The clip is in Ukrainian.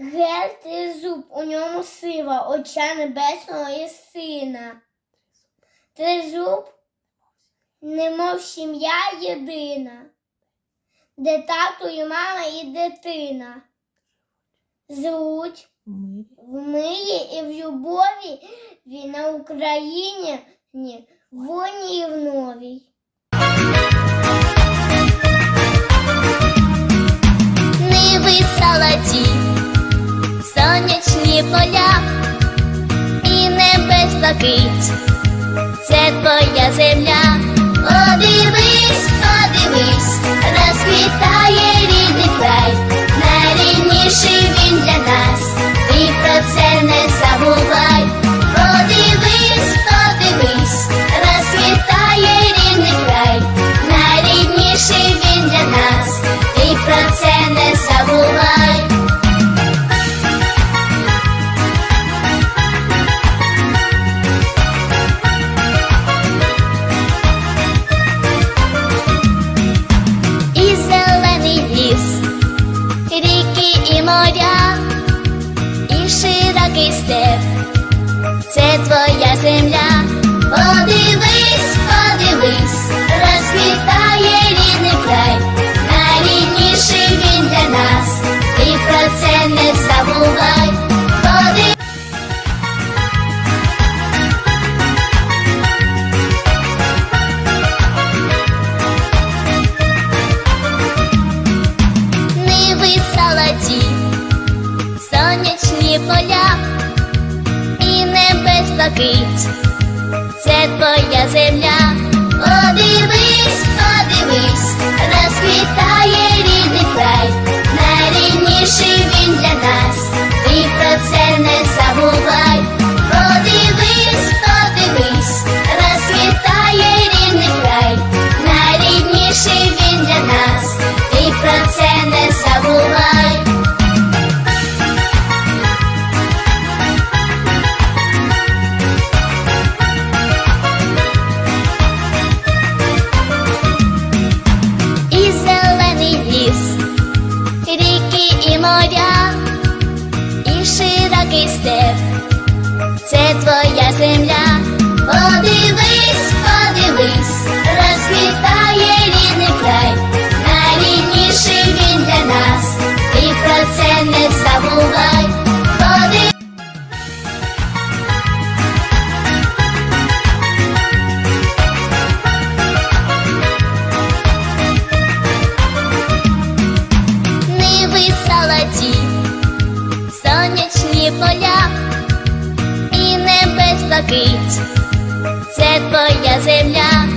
Тризуб, у ньому сила, оча небесного і сина. Тризуб, немов сім'я єдина, де тато і мама і дитина. Звуть в мирі і в любові ві на Україні ні, воні і в новій. Поля і небес блакить, це твоя земля. І моря, і широкий степ, це твоя земля. Подивись, Ниви сонячні поля і небес блакить, це твоя земля. Подивись, подивись, розквітає рідний край, найрідніший він для нас, і про це не забувай. Подивись, подивись, розквітає рідний край, найрідніший він для нас, і про це широкий степ, це твоя земля. Подивись, поля і небес блакить, це твоя земля.